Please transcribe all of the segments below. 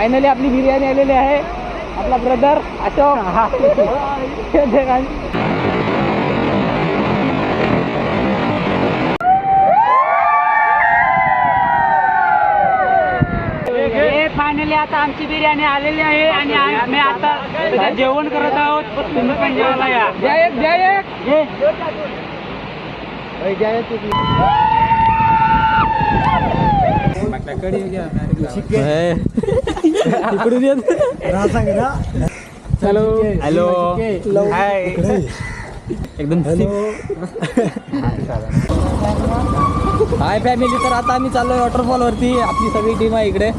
Finally आपली बिर्याणी आलेली आहे. आपला ब्रदर अशोक हा फायनली आता आमची बिर्याणी आलेली आहे आणि आम्ही आता जेवण करत आहोत. तुम्ही पण जेवायला या. जय एक जय इकडून येत हॅलो. हॅलो. हाय. एकदम हाय फॅमिली तर आता आम्ही चाललोय वॉटरफॉल वरती. आपली सगळी टीम आहे इकडे.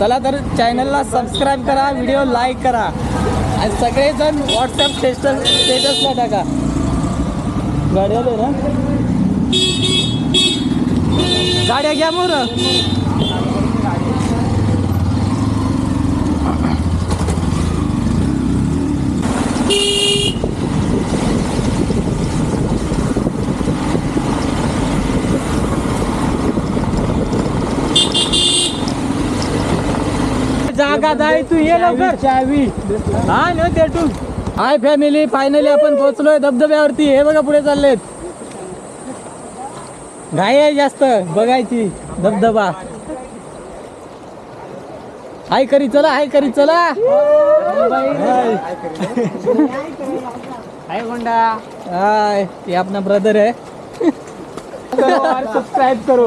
चला तर चॅनलला सबस्क्राईब करा व्हिडिओ लाईक करा. आणि सगळेजण व्हॉट्सअप स्टेटस स्टेटसला टाका. गाड्या ना? गाड्या घ्या मोर. जागा जाय तू ये लवकर. चावी हा न ते तू हाय फॅमिली फायनली आपण पोहोचलोय धबधब्यावरती. हे बघा पुढे चाललेत. घाई आहे जास्त बघायची धबधबा. हाय करी चला हाय करी चला. हाय. गोंडा. हाय ये अपना ब्रदर है सब्सक्राइब करो.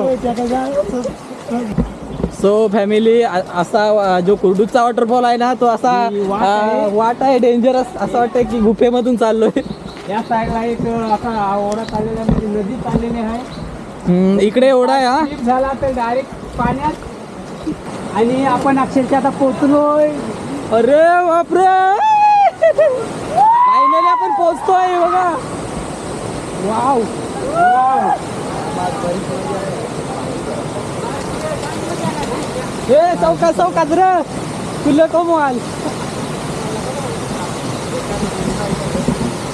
सो फॅमिली असा जो कुर्डूचा वॉटरफॉल आहे ना तो असा वाट आहे. डेंजरस असं वाटतं की गुफेमधून चाललोय. या साईडला एक असा ओढा चाललेला म्हणजे नदी चाललेली आहे. इकडे एवढा आहे हा? स्लिप झाला तर डायरेक्ट पाण्यात. आणि आपण अक्षरशः आता पोचलोय अरे बापरे! फायनली आपण पोहोचतोय बघा. वाव हे चौका चौकात र तुला कमवाल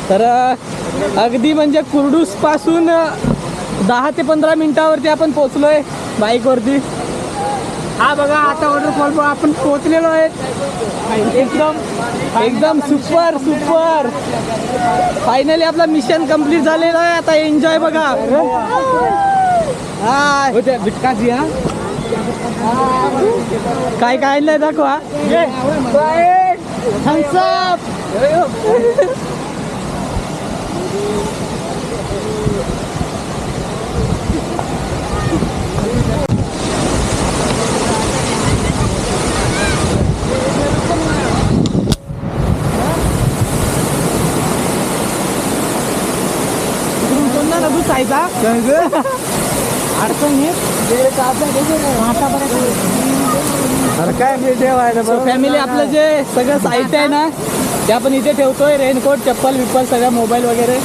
तर अगदी म्हणजे कुर्डूसपासून दहा ते पंधरा मिनिटावरती आपण पोहोचलोय बाईकवरती. हा बघा आता वॉटरफॉल आपण पोहोचलेलो आहे. एकदम एकदम सुपर सुपर फायनली आपला मिशन कंप्लीट झालेला आहे. आता एन्जॉय बघा. हाय बिटकाची हा? काय काय आणलंय दाखवा. थम्सअप कोणता नदू चायचा अडचण अरे काय मी ठेवायला फॅमिली आपलं जे सगळं साहित्य आहे ना ते आपण इथे ठेवतोय. रेनकोट चप्पल विप्पल सगळं मोबाईल वगैरे.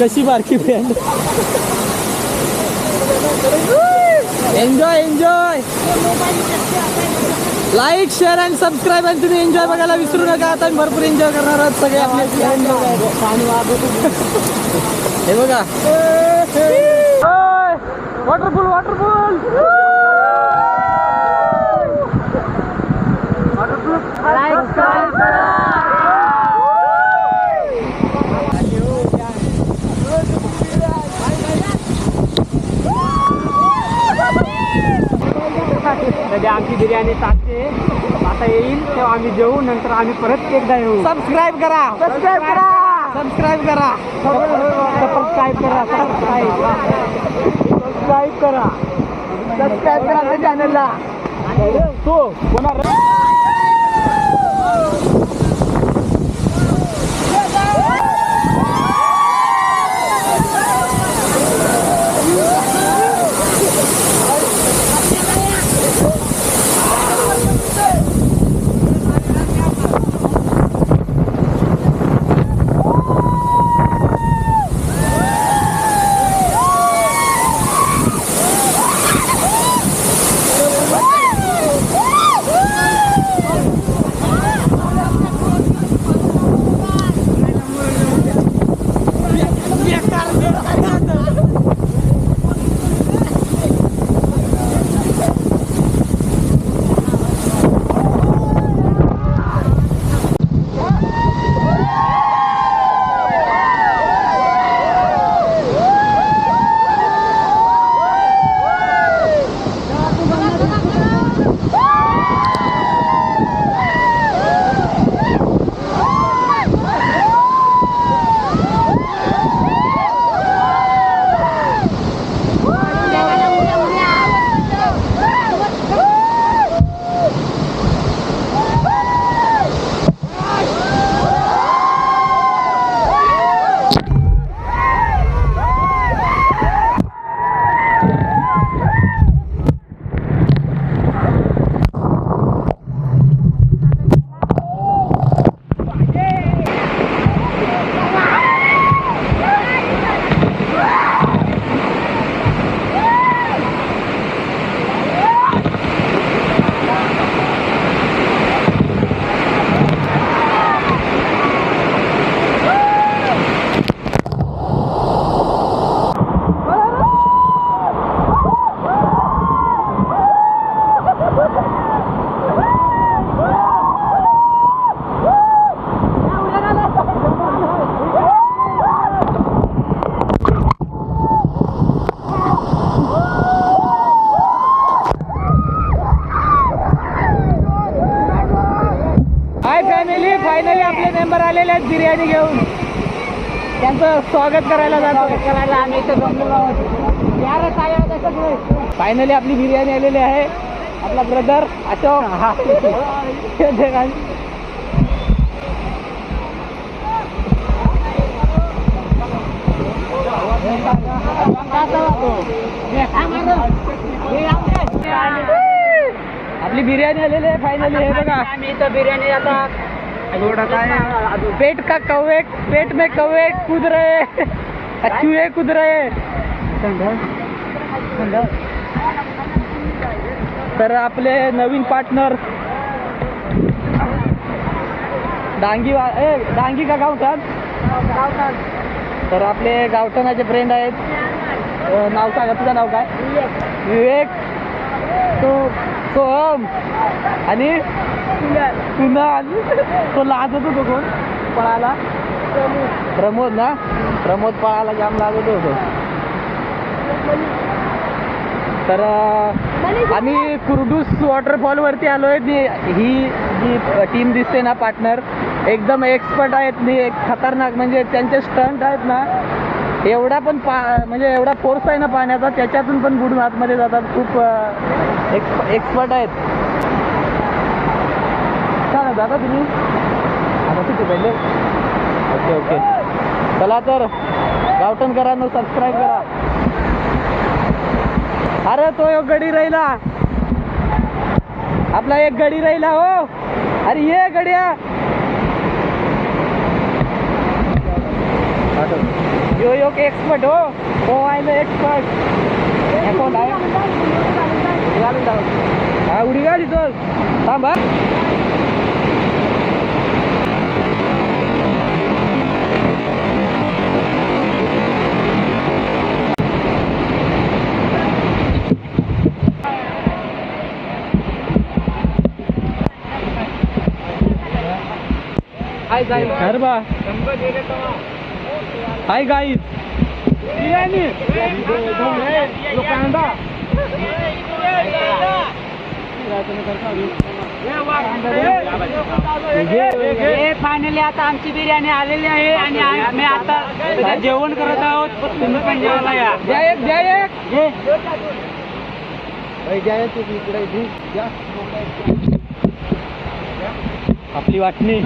कशी बारकी friend enjoy enjoy like share and subscribe आणि तुम्ही एन्जॉय बघायला विसरू नका. आता आम्ही भरपूर एन्जॉय करणार आहोत सगळे आपले. हे बघा. वॉटरफूल वॉटरफूल सध्या आमची बिर्याणी टाकते. आता येईल तेव्हा आम्ही जेवू नंतर आम्ही परत एकदा येऊ. सबस्क्राईब करा. सबस्क्राईब करा. सबस्क्राईब करा. सबस्क्राईब करा सबस्क्राईब करा. सबस्क्राईब करा चॅनलला तो कोणा स्वागत करायला जातो. फायनली आपली बिर्याणी आलेली आहे आपला ब्रदर अशोक हा. आपली बिर्याणी आलेली आहे. फायनली हे. बघा आम्ही इथं बिर्याणी आता पेट का कौवे पेट में कौवे कूद रहे चूहे कूद रहे तर आपले नवीन पार्टनर डांगी वा ए डांगी का गावठाण? तर आपले गावठाणाचे फ्रेंड आहेत. नाव सांगा तुझं नाव काय? विवेक. तो सोहम आणि कुणाल तो लाजत होतो कोण? पळाला. प्रमोद ना? प्रमोद पळाला जाम लागत होतो. तर आम्ही कुर्डूस वॉटरफॉल वरती आलो आहे ही जी टीम दिसते ना पार्टनर एकदम एक्सपर्ट आहेत. नि एक खतरनाक म्हणजे त्यांचे स्टंट आहेत ना एवढा पण पा म्हणजे एवढा फोर्स आहे ना पाण्याचा त्याच्यातून पण बुडून आतमध्ये जातात. खूप एक्सपर्ट आहेत. छान आहे दादा तुम्ही. आता किती पहिले? Okay okay. चला तर गावठणकरांनो सबस्क्राईब करा. अरे तो एक गडी राहिला. आपला एक गडी राहिला हो. अरे ये गड्या. यो एक एक्सपर्ट हो. हो आहे? एक्सपर्ट घालून टाक. हा उडी गाडी चल थांब हाय गाईज. बिर्याणी लोकांना फायनली आता आमची बिर्याणी आलेली आहे आणि आम्ही आता जेवण करत आहोत तुम्ही पण जेवायला या. द्या एक द्या एक. आपली वाटणी.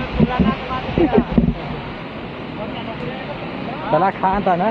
चला खा आता ना.